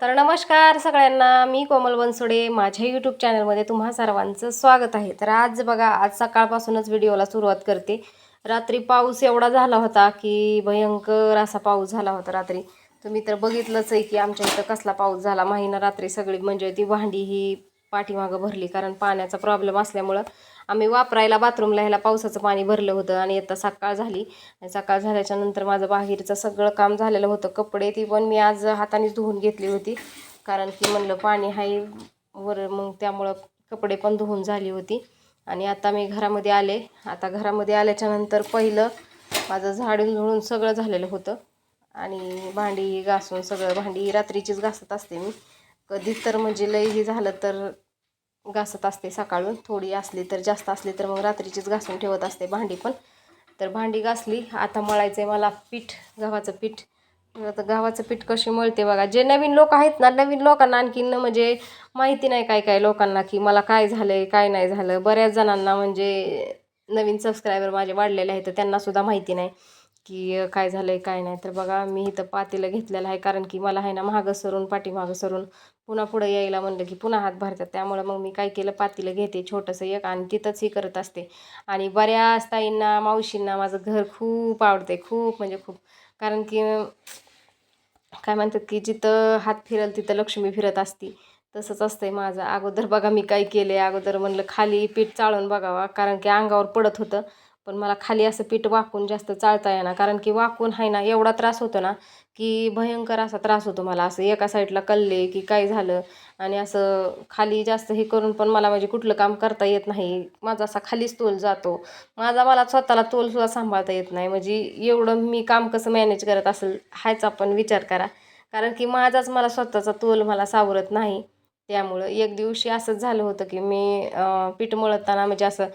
तर नमस्कार सगळ्यांना मी कोमल बनसोडे. माझ्या यूट्यूब चॅनलमध्ये तुम्हा सर्वांचं स्वागत आहे. तर आज बघा आज सकाळपासूनच व्हिडिओला सुरुवात करते. रात्री पाऊस एवढा झाला होता की भयंकर असा पाऊस झाला होता रात्री. तुम्ही तर बघितलंच आहे की आमच्या इथं कसला पाऊस झाला. माहीना रात्री सगळी म्हणजे ती भांडी ही पाठीमागं भरली कारण पाण्याचा प्रॉब्लेम असल्यामुळं आम्ही वापरायला बाथरूमला ह्याला पावसाचं पाणी भरलं होतं आणि आता सकाळ झाली. आणि सकाळ झाल्याच्यानंतर माझं बाहेरचं सगळं काम झालेलं होतं. कपडे ती पण मी आज हातानेच धुवून घेतली होती. कारण की म्हणलं पाणी आहे वर मग त्यामुळं कपडे पण धुवून झाली होती. आणि आता मी घरामध्ये आले. आता घरामध्ये आल्याच्यानंतर पहिलं माझं झाडून झुडून सगळं झालेलं होतं. आणि भांडी घासून सगळं भांडी रात्रीचीच घासत असते मी. कधी तर म्हणजे लईही झालं तर घासत असते. सकाळून थोडी असली तर जास्त असली तर मग रात्रीचीच घासून ठेवत असते भांडी पण. तर भांडी घासली. आता मळायचं आहे मला पीठ गव्हाचं पीठ. आता गव्हाचं पीठ कशी मळते बघा. जे नवीन लोक आहेत ना नवीन लोकांना आणखीन म्हणजे माहिती नाही काय काय लोकांना की मला काय झालं आहे काय नाही झालं. बऱ्याच जणांना म्हणजे नवीन सबस्क्रायबर माझे वाढलेले आहेत तर त्यांनासुद्धा माहिती नाही की काय झालं आहे काय नाही. तर बघा मी इथं पातेलं घेतलेलं आहे. कारण की मला आहे ना मागं सरून पाठीमागं सरून पुन्हा पुढं यायला म्हणलं की पुन्हा हात भरतात. त्यामुळं मग मी काय केलं पातीलं घेते छोटंसं एक आणि तिथंच हे करत असते. आणि बऱ्याच ताईंना मावशींना माझं घर खूप आवडते खूप म्हणजे खूप. कारण की काय म्हणतात की जिथं हात फिरल तिथं लक्ष्मी फिरत असती. तसंच असतंय माझं. अगोदर बघा मी काय केले अगोदर म्हणलं खाली पीठ चाळून बघावा. कारण की अंगावर पडत होतं. पण मला खाली असं पीठ वाकून जास्त चालता येणार कारण की वाकून आहे ना एवढा त्रास होतो ना की भयंकर असा त्रास होतो मला. असं एका साईडला कल्ले की काय झालं आणि असं खाली जास्त हे करून पण मला म्हणजे कुठलं काम करता येत नाही. माझा असा खालीच तोल जातो. माझा मला स्वतःला तोलसुद्धा सांभाळता येत नाही. म्हणजे एवढं मी काम कसं मॅनेज करत असेल ह्याचा पण विचार करा. कारण की माझाच मला स्वतःचा तोल मला सावरत नाही. त्यामुळं एक दिवशी असंच झालं होतं की मी पीठ मळताना म्हणजे असं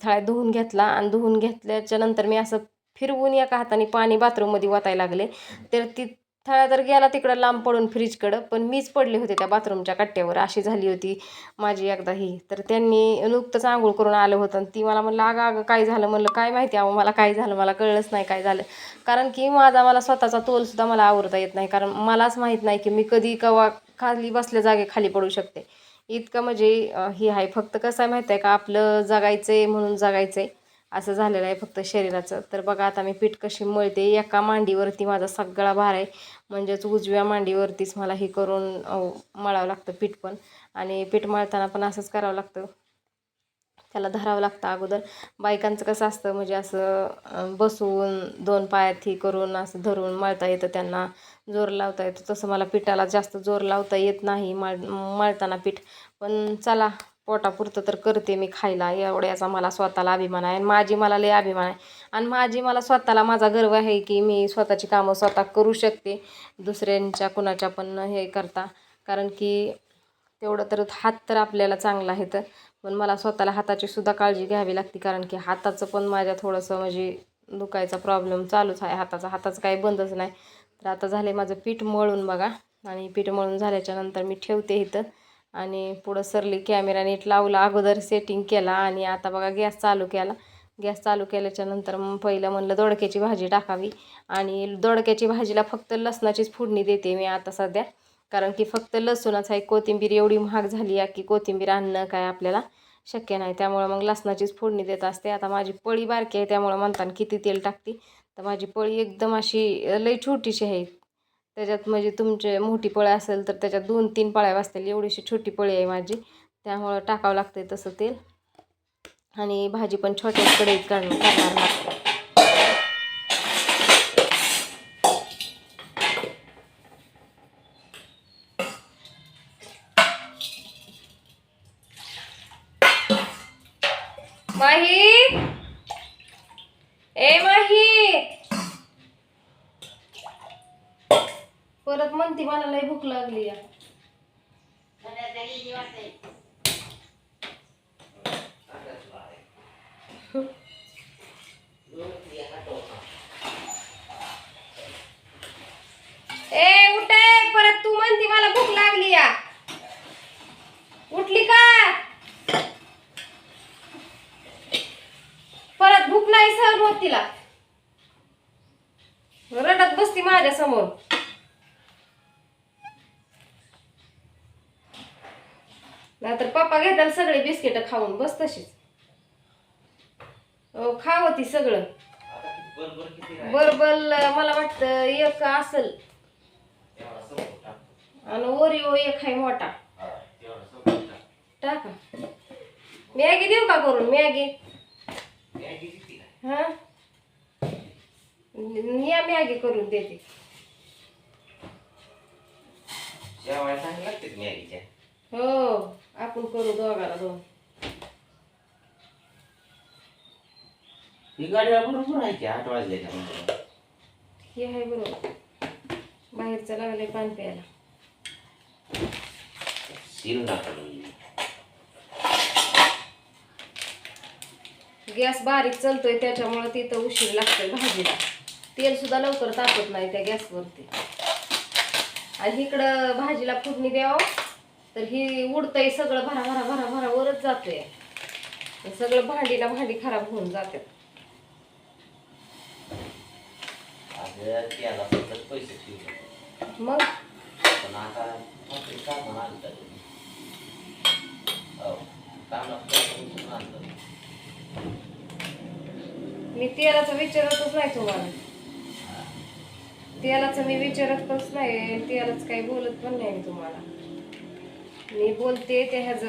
थाळ्यात धुवून घेतला आणि धुवून घेतल्याच्या नंतर मी असं फिरवून एका हाताने पाणी बाथरूममध्ये वाटायला लागले. तर ती थळा तर गेला तिकडं लांब पडून फ्रीजकडं पण मीच पडले होते त्या बाथरूमच्या कट्ट्यावर. अशी झाली होती माझी एकदा ही. तर त्यांनी नुकतंच आंघोळ करून आलं होतं आणि ती मला म्हणलं अगं अगं काय झालं? म्हणलं काय माहिती अहो मला काय झालं? मला कळलंच नाही काय झालं. कारण की माझा मला स्वतःचा तोलसुद्धा मला आवडता येत नाही. कारण मलाच माहीत नाही की मी कधी कवा खाली बसल्या जागे खाली पडू शकते. इतकं म्हणजे ही आहे. फक्त कसं आहे माहीत आहे का? आपलं जगायचं आहे म्हणून जगायचं आहे असं झालेलं आहे फक्त शरीराचं. तर बघा आता मी पीठ कशी मळते एका मांडीवरती माझा सगळा भार आहे. म्हणजेच उजव्या मांडीवरतीच मला हे करून मळावं लागतं पीठ पण. आणि पीठ मळताना पण असंच करावं लागतं. त्याला धरावं लागतं अगोदर. बायकांचं कसं असतं म्हणजे असं बसून दोन पायात ही करून असं धरून मळता येतं त्यांना. जोर लावता येतो. तसं मला पिठाला जास्त जोर लावता येत नाही मळ मळताना पीठ. पण चला पोटापुरतं तर करते मी खायला. एवढ्याचा मला स्वतःला अभिमान आहे आणि माझी मला लय अभिमान आहे. आणि माझी मला स्वतःला माझा गर्व आहे की मी स्वतःची कामं स्वतः करू शकते. दुसऱ्यांच्या कुणाच्या पण हे करता. कारण की तेवढं तर हात तर आपल्याला चांगला आहे तर. पण मला स्वतःला हाताची सुद्धा काळजी घ्यावी लागते. कारण की हाताचं पण माझ्या थोडंसं म्हणजे दुखायचा प्रॉब्लेम चालूच आहे. हाताचा हाताचं काही बंदच नाही. तर आता झाले माझं पीठ मळून बघा. आणि पीठ मळून झाल्याच्यानंतर मी ठेवते इथं. आणि पुढं सरली कॅमेरा नीट लावला अगोदर सेटिंग केला आणि आता बघा गॅस चालू केला. गॅस चालू केल्याच्यानंतर मग पहिलं म्हणलं दोडक्याची भाजी टाकावी आणि दोडक्याची भाजीला फक्त लसणाचीच फोडणी देते मी आता सध्या. कारण की फक्त लसूणच आहे कोथिंबीर एवढी महाग झाली आहे की कोथिंबीर आणणं काय आपल्याला शक्य नाही. त्यामुळं मग लसणाचीच फोडणी देत असते. आता माझी पळी बारकी आहे त्यामुळं म्हणताना किती तेल टाकते. तर माझी पळी एकदम अशी लई छोटीशी आहे. त्याच्यात म्हणजे तुमचे मोठी पळी असेल तर त्याच्यात दोन तीन पळ्या वाचतील. एवढीशी छोटी पळी आहे माझी. त्यामुळं टाकावं लागते तसं तेल. आणि भाजी पण छोट्या कढईत करणार लागते माही! ए माही! परत म्हणती मला लय भूक लागली या. ए उठे परत तू म्हणती मला भूक लागली या. उठली का? परत भूक नाही सहन होत तिला. रडत बसती माझ्यासमोर नाहीतर पप्पा घेताल सगळे बिस्किट खाऊन बस तशीच. अहो, खावं ती सगळं. बरबल मला वाटतं एक असल. आणि ओरिओ एक आहे मोठा. टाका. मॅगी देऊ का करून मॅगी? हा? या मॅगी करून देते. हो आपण करू दोघाला दोन. ही गाडीला बरोबर आहे की आठ वाजल्याच्या नंतर? हे आहे बरोबर. बाहेरचं लागलंय पाणी प्यायला. सील गॅस बारीक चालतोय त्याच्यामुळे तिथं उशीर लागतोय भाजीला. तेल सुद्धा लवकर तापत नाही त्या गॅसवरती. आणि इकडं भाजीला फोडणी द्यावं. तर ही उडतंय सगळं भरा भरा भरा भरा वरच जातोय. सगळं भांडीला भांडी खराब होऊन जातात ठेवले. मग? पण मी तेलाचं विचारतच नाही तुम्हाला. तेलाचं मी विचारतच नाही तेलाच काही बोलत पण नाही तुम्हाला. मी बोलते ते ह्याच.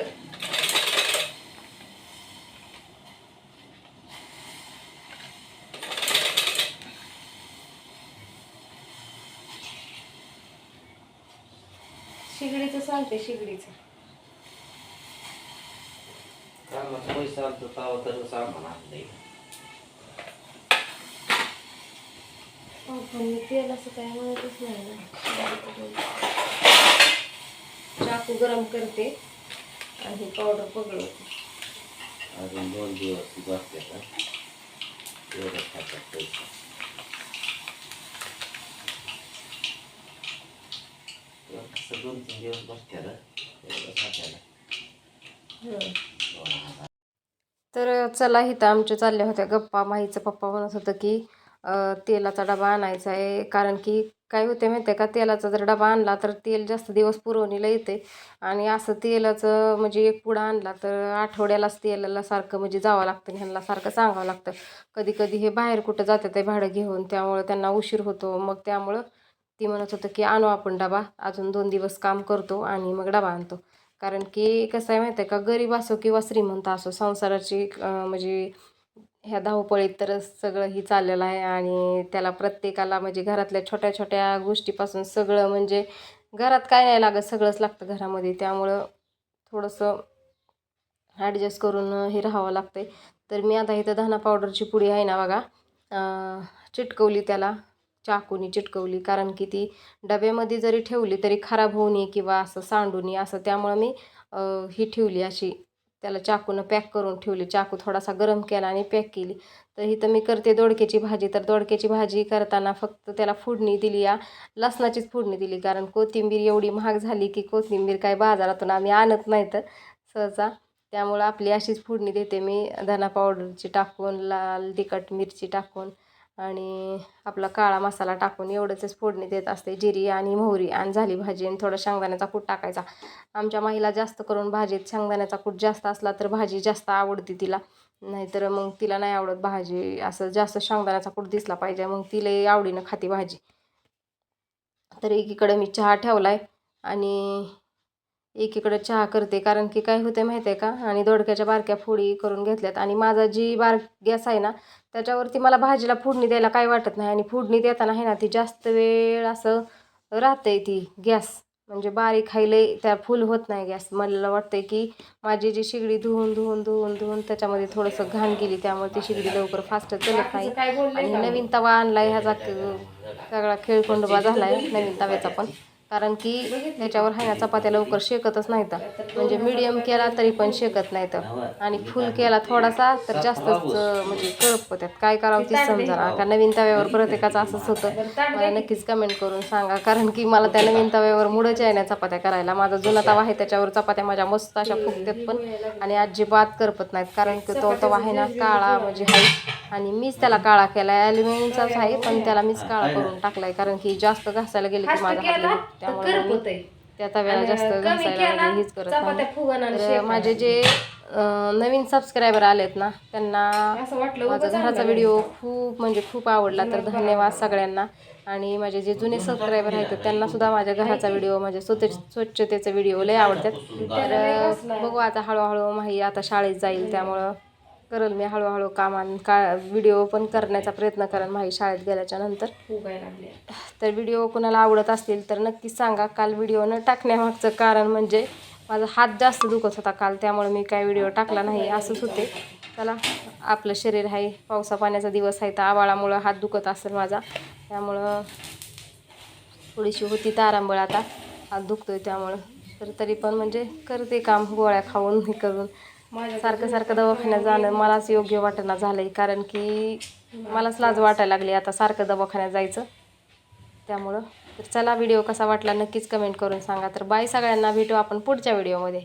शिगडीचं सांगते शिगडीचं. कामात पैसा तर सामान आणलंय. पण मी तेलाचं काही म्हणतच नाही ना. चाकू गरम करते. आणि पावडर पगळवते अजून दोन दिवस बसले का? एवढं खातात पैसे. तेव्हा कसं दोन तीन दिवस बसत्या ना? एवढं खात्याला हं. तर चला इथं आमच्या चालल्या होत्या गप्पा. माहीचं पप्पा म्हणत होतं की तेलाचा डबा आणायचा आहे. कारण की काय होते माहिती आहे का तेलाचा जर डबा आणला तर तेल जास्त दिवस पुरवणीला येते आणि असं तेलाचं म्हणजे एक पुडा आणला तर आठवड्यालाच तेलाला सारखं म्हणजे जावं लागतं ह्यांना सारखं सांगावं लागतं. कधी कधी हे बाहेर कुठं जातात ते भाडं घेऊन त्यामुळं त्यांना उशीर होतो. मग त्यामुळं ती म्हणत होतं की आणू आपण डबा. अजून दोन दिवस काम करतो आणि मग डबा आणतो. कारण की कसं आहे माहिती आहे का गरीब असो किंवा श्रीमंत असो संसाराची म्हणजे ह्या धावपळीत तर सगळं ही चाललेलं आहे आणि त्याला प्रत्येकाला म्हणजे घरातल्या छोट्या छोट्या गोष्टीपासून सगळं म्हणजे घरात काय नाही लागत सगळंच लागतं घरामध्ये. त्यामुळं थोडंसं ॲडजस्ट करून हे राहावं लागतंय. तर मी आता इथं धना पावडरची पुडी आहे ना बघा चिटकवली त्याला चाकूनी चिटकवली. कारण की ती डब्यामध्ये जरी ठेवली तरी खराब होऊ नये किंवा असं सांडू नये. असं त्यामुळं मी ही ठेवली अशी. त्याला चाकूनं पॅक करून ठेवली. चाकू थोडासा गरम केला आणि पॅक केली. तर इथं मी करते दोडक्याची भाजी. तर दोडक्याची भाजी करताना फक्त त्याला फोडणी दिली या. लसणाचीच फोडणी दिली. कारण कोथिंबीर एवढी महाग झाली की कोथिंबीर काय बाजारातून आम्ही आणत नाही तर सहसा. त्यामुळं आपली अशीच फोडणी देते मी. धना पावडरची टाकून लाल तिखट मिरची टाकून. आणि आपला काळा मसाला टाकून एवढंच फोडणी देत असते. जिरी आणि मोहरी आणि झाली भाजी आणि थोडं शेंगदाण्याचा कूट टाकायचा. आमच्या महिला जास्त करून भाजीत शेंगदाण्याचा कूट जास्त असला तर भाजी जास्त आवडते तिला. नाहीतर मग तिला नाही आवडत भाजी. असं जास्त शेंगदाण्याचा कूट दिसला पाहिजे मग तिलाही आवडीनं खाते भाजी. तर एकीकडे मी चहा ठेवला आहे आणि एकीकडं चहा करते. कारण की काय होते माहिती आहे का? आणि दोडक्याच्या बारक्या फोडी करून घेतल्यात. आणि माझा जी बार गॅस आहे ना त्याच्यावरती मला भाजीला फोडणी द्यायला काय वाटत नाही. आणि फोडणी देताना आहे ना ती जास्त वेळ असं राहते ती गॅस. म्हणजे बारीक खायले त्या फुल होत नाही गॅस. मला वाटतंय की माझी जी शिगडी धुवून धुवून धुवून धुवून त्याच्यामध्ये थोडंसं घाण गेली त्यामुळे ती शिगडी लवकर फास्ट चलत नाही. आणि नवीन तवा आणला ह्याचा सगळा सगळा झाला आहे नवीन तव्याचा पण. कारण की त्याच्यावर ह्या चपात्या लवकर शेकतच नाहीत. म्हणजे मीडियम केला तरी पण शेकत नाहीत. आणि फुल केला थोडासा तर जास्तच म्हणजे म्हणजे करपत्यात काय करावं ते समजा का नवीन तव्यावर प्रत्येकाचं असंच होतं. मला नक्कीच कमेंट करून सांगा. कारण की मला त्या नवीन तव्यावर मुडच आहे ना चपात्या करायला. माझा जुना तवा आहे त्याच्यावर चपात्या माझ्या मस्त अशा फुगतात पण. आणि अजिबात करपत नाहीत. कारण की तो तवा आहे ना काळा म्हणजे आहे आणि मीच त्याला काळा केला आहे ॲल्युमिनियमचाच आहे पण त्याला मीच काळा करून टाकलाय. कारण की जास्त घासायला गेले की माझा त्यामुळे मी त्या तव्याला जास्त घासायला हेच करत नाही तर माझे जे अं, नवीन सबस्क्रायबर आलेत ना त्यांना माझा घराचा व्हिडिओ खूप म्हणजे खूप आवडला तर धन्यवाद सगळ्यांना. आणि माझे जे जुने सबस्क्रायबर आहेत त्यांना सुद्धा माझ्या घराचा व्हिडिओ म्हणजे स्वच्छ स्वच्छतेचे व्हिडिओ लय आवडतात. तर बघू आता हळूहळू माही आता शाळेत जाईल त्यामुळं करल मी हळूहळू कामान का व्हिडिओ पण करण्याचा प्रयत्न करेन माही शाळेत गेल्याच्यानंतर. तर व्हिडिओ कोणाला आवडत असतील तर नक्कीच सांगा. काल व्हिडिओ न टाकण्यामागचं कारण म्हणजे माझा हात जास्त दुखत होता काल त्यामुळे मी काय व्हिडिओ टाकला नाही असंच होते. चला आपलं शरीर आहे पावसा पाण्याचा दिवस आहे तर आवाळामुळं हात दुखत असेल माझा. त्यामुळं थोडीशी होती तारांबळ आता. हात दुखतोय त्यामुळं. तर तरी पण म्हणजे करते काम गोळ्या खाऊन हे करून. सारखं सारखं दवाखान्यात जाणं मलाच योग्य वाटेना झालंय कारण की मलाच लाज वाटायला लागली आता सारखं दवाखान्यात जायचं. त्यामुळं तर चला व्हिडिओ कसा वाटला नक्कीच कमेंट करून सांगा. तर बाय सगळ्यांना भेटू आपण पुढच्या व्हिडिओमध्ये.